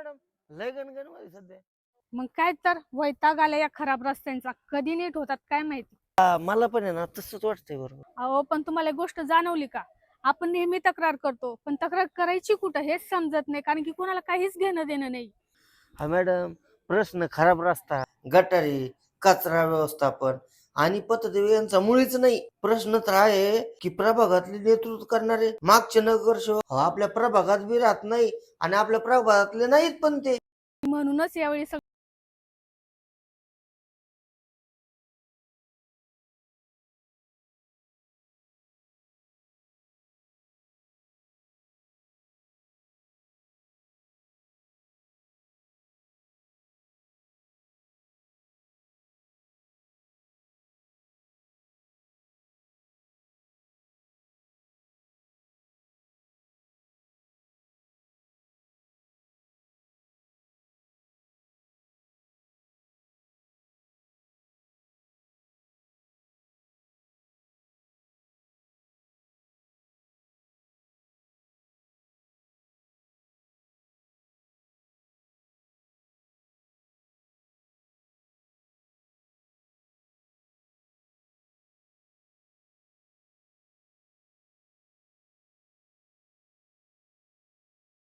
Madam लय गणगणमध्ये सध्या. मग काय तर वैताग आला या खराब रस्त्यांचा. कधी नीट होतात काय माहिती? हा, मला पण आहे ना तसंच वाटतंय बरोबर. अहो पण तुम्हाला एक गोष्ट जाणवली का? आपण नेहमी तक्रार करतो पण तक्रार करायची कुठं हेच समजत नाही कारण की कोणाला काहीच घेणं देणं नाही. हा मॅडम प्रश्न खराब रस्ता गटारी कचरा व्यवस्थापन आणि पतदेवी यांचा मुळीच नाही. प्रश्न तर आहे की प्रभागातले नेतृत्व करणारे मागचे नगरसेवक हो, आपल्या प्रभागात बी राहत नाही आणि आपल्या प्रभागातले नाहीत पण ते. म्हणूनच यावेळी